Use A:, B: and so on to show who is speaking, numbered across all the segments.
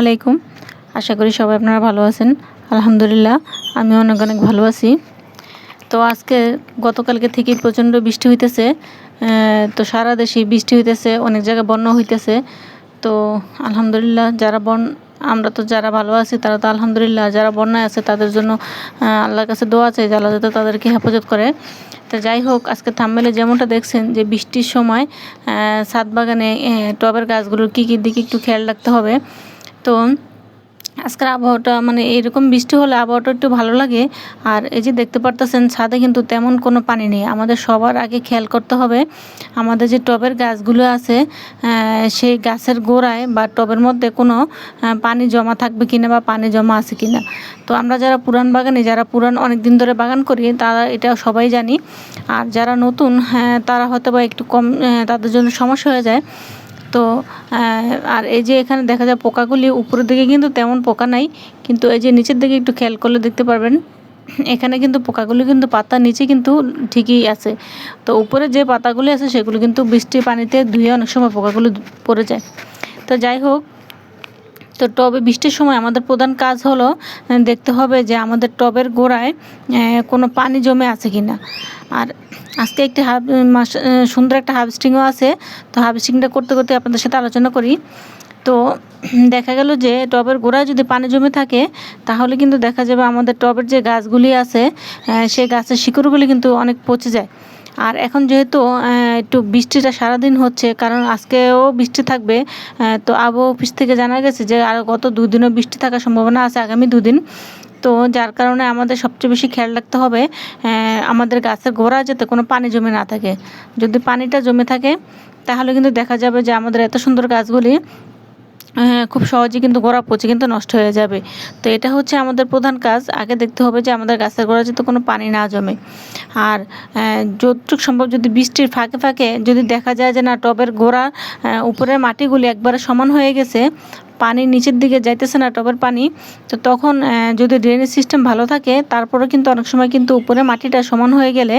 A: আলাইকুম। আশা করি সবাই আপনারা ভালো আছেন। আলহামদুলিল্লাহ, আমি অনেক অনেক ভালো আছি। তো আজকে গতকালকে থেকেই প্রচণ্ড বৃষ্টি হইতেছে। তো সারা দেশে বৃষ্টি হইতেছে, অনেক জায়গায় বন্যা হইতেছে। তো আলহামদুলিল্লাহ, যারা বন, আমরা তো যারা ভালো আছি, তারা তো আলহামদুলিল্লাহ, যারা বন্যায় আছে, তাদের জন্য আল্লাহর কাছে দোয়া চাই যে আল্লাহ যাতে তাদেরকে হেফাজত করে। তো যাই হোক, আজকে থাম্বেলে যেমনটা দেখছেন যে বৃষ্টির সময় ছাদ বাগানে টবের গাছগুলোর কী কী দিকে একটু খেয়াল রাখতে হবে। তো আজকের আবহাওয়াটা মানে এরকম বৃষ্টি হলে আবহাওয়াটা একটু ভালো লাগে। আর এই যে দেখতে পারতেছেন ছাদে কিন্তু তেমন কোনো পানি নেই। আমাদের সবার আগে খেয়াল করতে হবে আমাদের যে টবের গাছগুলো আছে সেই গাছের গোড়ায় বা টবের মধ্যে কোনো পানি জমা থাকবে কিনা বা পানি জমা আছে কিনা। তো আমরা যারা পুরান বাগানে যারা পুরান অনেক দিন ধরে বাগান করি তারা এটা সবাই জানি। আর যারা নতুন হ্যাঁ, তারা হয়তো বা একটু কম তাদের জন্য সমস্যা হয়ে যায়। তো আর এই যে এখানে দেখা যায় পোকাগুলি উপরের দিকে কিন্তু তেমন পোকা নাই, কিন্তু এই যে নিচের দিকে একটু খেয়াল করলে দেখতে পারবেন, এখানে কিন্তু পোকাগুলি কিন্তু পাতা নিচে কিন্তু ঠিকই আছে। তো উপরে যে পাতাগুলি আছে সেগুলো কিন্তু বৃষ্টির পানিতে ধুয়ে অনেক সময় পোকাগুলো পড়ে যায়। তো যাই হোক তো টবে বৃষ্টির সময় আমাদের প্রধান কাজ হলো দেখতে হবে যে আমাদের টবের গোড়ায় কোনো পানি জমে আছে কি না আর আজকে একটি হাব মাস সুন্দর একটা হার্ভেস্টিংও আছে। তো হার্ভেস্টিংটা করতে করতে আপনাদের সাথে আলোচনা করি। তো দেখা গেল যে টবের গোড়ায় যদি পানি জমে থাকে, তাহলে কিন্তু দেখা যাবে আমাদের টবের যে গাছগুলি আছে সেই গাছের শিকড়গুলি কিন্তু অনেক পচে যায়। আর এখন যেহেতু একটু বৃষ্টিটা সারাদিন হচ্ছে, কারণ আজকেও বৃষ্টি থাকবে তো আবহাওয়া অফিস থেকে জানা গেছে যে আর গত দুদিনও বৃষ্টি থাকার সম্ভাবনা আছে আগামী দুদিন। তো যার কারণে আমাদের সবচেয়ে বেশি খেয়াল রাখতে হবে আমাদের গাছের গোড়া যাতে কোনো পানি জমে না থাকে। যদি পানিটা জমে থাকে, তাহলে কিন্তু দেখা যাবে যে আমাদের এত সুন্দর গাছগুলি খুব সহজে কিন্তু গোড়া পচে কিন্তু নষ্ট হয়ে যাবে। তো এটা হচ্ছে আমাদের প্রধান কাজ। আগে দেখতে হবে যে আমাদের গাছের গোড়া যাতে কোনো পানি না জমে। আর যতটুকু সম্ভব যদি বৃষ্টির ফাঁকে ফাঁকে যদি দেখা যায় যে না, টবের গোড়া উপরের মাটিগুলি একবারে সমান হয়ে গেছে, পানি নিচের দিকে যাইতেছে না টবের পানি, তো তখন যদি ড্রেনেজ সিস্টেম ভালো থাকে, তারপরেও কিন্তু অনেক সময় কিন্তু উপরে মাটিটা সমান হয়ে গেলে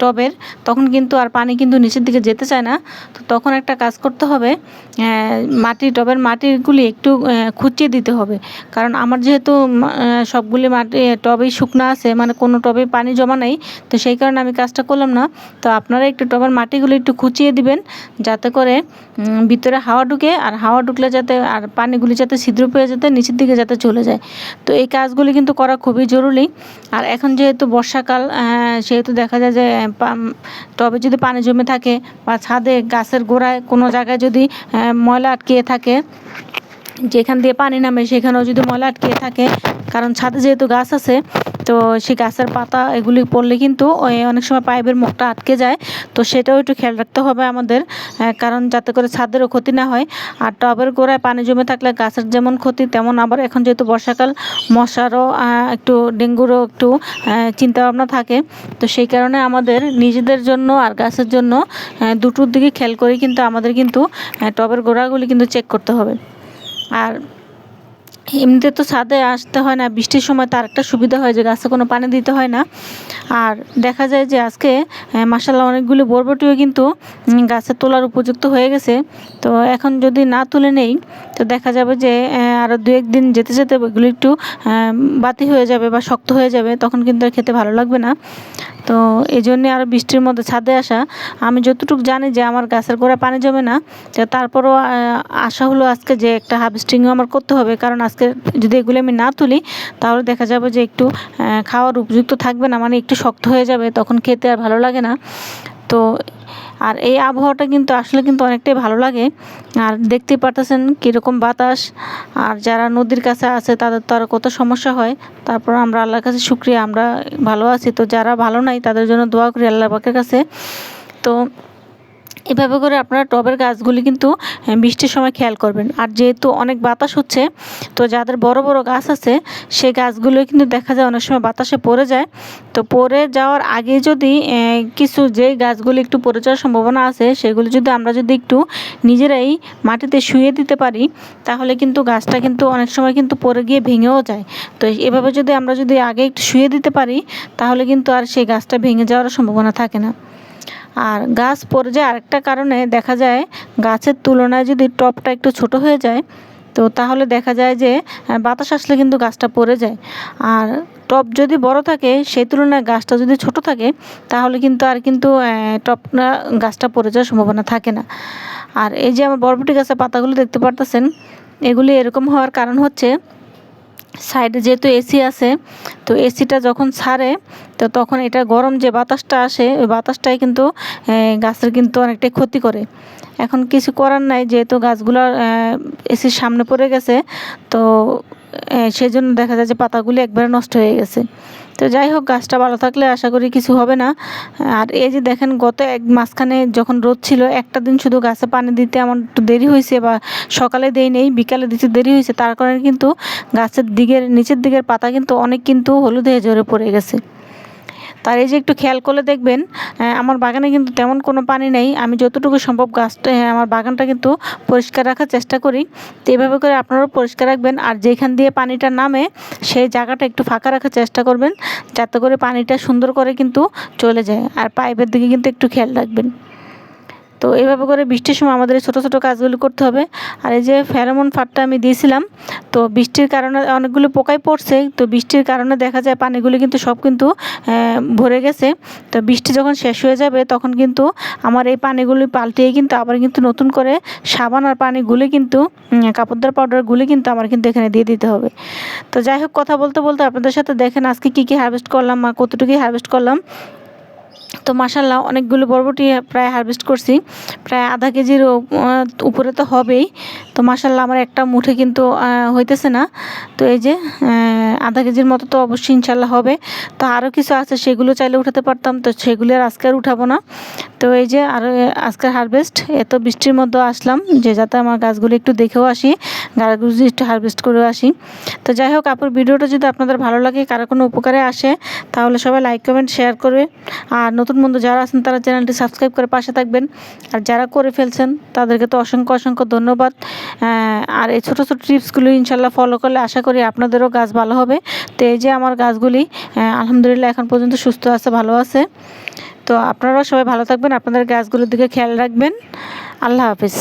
A: টবের, তখন কিন্তু আর পানি কিন্তু নিচের দিকে যেতে চায় না। তো তখন একটা কাজ করতে হবে মাটি, টবের মাটিগুলি একটু খুঁচিয়ে দিতে হবে। কারণ আমার যেহেতু সবগুলি মাটি, টবেই শুকনো আছে মানে কোনো টবে পানি জমা নেই, তো সেই কারণে আমি কাজটা করলাম না। তো আপনারা একটু টবের মাটিগুলো একটু খুঁচিয়ে দিবেন, যাতে করে ভিতরে হাওয়া ঢুকে, আর হাওয়া ঢুকলে যাতে, আর পানিগুলি যাতে ছিদ্র পেয়ে যাতে নিচের দিকে যাতে চলে যায়। তো এই কাজগুলি কিন্তু করা খুবই জরুরি। আর এখন যেহেতু বর্ষাকাল সেহেতু দেখা যায় যে টবে যদি পানি জমে থাকে, বা ছাদে গাছের গোড়ায় কোনো জায়গায় যদি ময়লা আটকিয়ে থাকে যেখান দিয়ে পানি নামে সেখানেও যদি ময়লা আটকে থাকে কারণ ছাদে যেহেতু গাছ আছে তো সেই গাছের পাতা এগুলি পড়লে কিন্তু অনেক সময় পাইপের মুখটা আটকে যায়। তো সেটাও একটু খেয়াল রাখতে হবে আমাদের কারণ যাতে করে ছাদেরও ক্ষতি না হয়। আর টবের গোড়ায় পানি জমে থাকলে গাছের যেমন ক্ষতি, তেমন আবার এখন যেহেতু বর্ষাকাল, মশারও একটু ডেঙ্গুরও একটু চিন্তা ভাবনা থাকে। তো সেই কারণে আমাদের নিজেদের জন্য আর গাছের জন্য দুটোর দিকে খেয়াল করে কিন্তু আমাদের কিন্তু টবের গোড়াগুলি কিন্তু চেক করতে হবে। আর এমনিতে তো ছাদে আসতে হয় না, বৃষ্টির সময় তার একটা সুবিধা হয় যে গাছে কোনো পানি দিতে হয় না। আর দেখা যায় যে আজকে মাসাল্লাহ অনেকগুলি বরবটিও কিন্তু গাছে তোলার উপযুক্ত হয়ে গেছে। তো এখন যদি না তুলে নেই, তো দেখা যাবে যে আরও দু একদিন যেতে যেতে এগুলো একটু বাতি হয়ে যাবে বা শক্ত হয়ে যাবে, তখন কিন্তু আর খেতে ভালো লাগবে না। তো এই জন্যে আরও বৃষ্টির মধ্যে ছাদে আসা। আমি যতটুকু জানি যে আমার গাছের গোড়ায় পানি জমে না, তো তারপরও আশা হলো আজকে যে একটা হাফ হার্ভেস্টিংও আমার করতে হবে, কারণ আজকে যদি এগুলো আমি না তুলি, তাহলে দেখা যাবে যে একটু খাওয়ার উপযুক্ত থাকবে না মানে একটু শক্ত হয়ে যাবে, তখন খেতে আর ভালো লাগে না। তো, আর এই আবহাওয়াটা কিন্তু আসলে কিন্তু অনেকটাই ভালো লাগে। আর দেখতেই পারতেছেন কীরকম বাতাস, আর যারা নদীর কাছে আছে, তাদের তো আর কত সমস্যা হয়। তারপর আমরা আল্লাহর কাছে শুক্রিয়া, আমরা ভালো আছি। তো যারা ভালো নাই, তাদের জন্য দোয়া করি আল্লাহ পাকের কাছে। তো এভাবে করে আপনারা টবের গাছগুলি কিন্তু বৃষ্টির সময় খেয়াল করবেন। আর যেহেতু অনেক বাতাস হচ্ছে, তো যাদের বড় বড় গাছ আছে, সেই গাছগুলো কিন্তু দেখা যায় অনেক সময় বাতাসে পড়ে যায়। তো পড়ে যাওয়ার আগে যদি কিছু যেই গাছগুলি একটু পড়ে যাওয়ার সম্ভাবনা আছে, সেগুলি যদি আমরা যদি একটু নিজেরাই মাটিতে শুয়ে দিতে পারি, তাহলে কিন্তু গাছটা কিন্তু অনেক সময় কিন্তু পড়ে গিয়ে ভেঙেও যায়। তো এভাবে যদি আমরা যদি আগে একটু শুয়ে দিতে পারি, তাহলে কিন্তু আর সেই গাছটা ভেঙে যাওয়ার সম্ভাবনা থাকে না। আর গাছ পড়ে যায় আরেকটা কারণে দেখা যায় গাছের তুলনায় যদি টবটা একটু ছোট হয়ে যায়, তো তাহলে দেখা যায় যে বাতাস আসলে কিন্তু গাছটা পড়ে যায়। আর টব যদি বড় থাকে, সেই তুলনায় গাছটা যদি ছোট থাকে, তাহলে কিন্তু আর কিন্তু টবটা গাছটা পড়ে যাওয়ার সম্ভাবনা থাকে না। আর এই যে আমার বরবটি গাছের পাতাগুলো দেখতে পারতেছেন, এগুলি এরকম হওয়ার কারণ হচ্ছে সাইডে যেহেতু এসি আছে, তো এসিটা যখন ছাড়ে, তো তখন এটা গরম যে বাতাসটা আসে, ওই বাতাসটাই কিন্তু গাছের কিন্তু অনেকটাই ক্ষতি করে। এখন কিছু করার নাই, যেহেতু গাছগুলো এসির সামনে পড়ে গেছে, তো সেজন্য দেখা যায় যে পাতাগুলি একবারে নষ্ট হয়ে গেছে। তো যাই হোক, গাছটা ভালো থাকলে আশা করি কিছু হবে না। আর এই যে দেখেন, গত এক মাসখানে যখন রোদ ছিল, একটা দিন শুধু গাছে পানি দিতে আমার একটু দেরি হয়েছে বা সকালে দেই নেই, বিকালে দিতে দেরি হয়েছে, তার কারণে কিন্তু গাছের দিকের নিচের দিকের পাতা কিন্তু অনেক কিন্তু হলুদ হয়ে ঝরে পড়ে গেছে। তার এই যে একটু খেয়াল করলে দেখবেন আমার বাগানে কিন্তু তেমন কোনো পানি নেই। আমি যতটুকু সম্ভব গাছটা আমার বাগানটা কিন্তু পরিষ্কার রাখার চেষ্টা করি। তো এভাবে করে আপনারাও পরিষ্কার রাখবেন। আর যেখান দিয়ে পানিটা নামে, সেই জায়গাটা একটু ফাঁকা রাখার চেষ্টা করবেন। যাতে করে পানিটা সুন্দর করে কিন্তু চলে যায়। আর পাইপের দিকে কিন্তু একটু খেয়াল রাখবেন। তো এইভাবে করে বৃষ্টির সময় আমাদের ছোটো ছোটো কাজগুলো করতে হবে। আর এই যে ফেরোমন ফাটটা আমি দিয়েছিলাম, তো বৃষ্টির কারণে অনেকগুলো পোকাই পড়ছে, তো বৃষ্টির কারণে দেখা যায় পানিগুলো কিন্তু সব কিন্তু ভরে গেছে। তো বৃষ্টি যখন শেষ হয়ে যাবে তখন কিন্তু আমার এই পানিগুলি পাল্টিয়ে কিন্তু আবার কিন্তু নতুন করে সাবান আর পানি গুলে কিন্তু কাপড়দার পাউডার গুলে কিন্তু আমার কিন্তু এখানে দিয়ে দিতে হবে। তো যাই হোক, কথা বলতে বলতে আপনাদের সাথে দেখেন আজকে কী কী হারভেস্ট করলাম আর কতটুকুই হারভেস্ট করলাম। তো মাসাল্লাহ অনেকগুলো বরবটি প্রায় হারভেস্ট করছি। প্রায় আধা কেজির উপরে তো হবেই। তো মাসাল্লাহ আমার একটা মুঠে কিন্তু হইতেছে না। তো এই যে আধা কেজির মতো তো অবশ্যই ইনশাল্লাহ হবে। তো আরও কিছু আছে, সেগুলো চাইলে উঠাতে পারতাম। তো সেগুলো আর আজকে আর উঠাবো না। তো এই যে, আর আজকের হারভেস্ট এত বৃষ্টির মধ্যে আসলাম যে যাতে আমার গাছগুলো একটু দেখেও আসি, গাছগুলো একটু হারভেস্ট করেও আসি। তো যাই হোক, আপুর ভিডিওটা যদি আপনাদের ভালো লাগে, কারও কোনো উপকারে আসে, তাহলে সবাই লাইক কমেন্ট শেয়ার করবে। আর নতুন বন্ধু যারা আছেন, তারা চ্যানেলটি সাবস্ক্রাইব করে পাশে থাকবেন। আর যারা করে ফেলছেন, তাদেরকে তো অসংখ্য অসংখ্য ধন্যবাদ। আর এই ছোটো ছোটো টিপসগুলো ইনশাল্লাহ ফলো করলে আশা করি আপনাদেরও গাছ ভালো হবে। তো এই যে আমার গাছগুলি আলহামদুলিল্লাহ এখন পর্যন্ত সুস্থ আছে, ভালো আছে। তো আপনারাও সবাই ভালো থাকবেন, আপনাদের গাছগুলোর দিকে খেয়াল রাখবেন। আল্লাহ হাফিজ।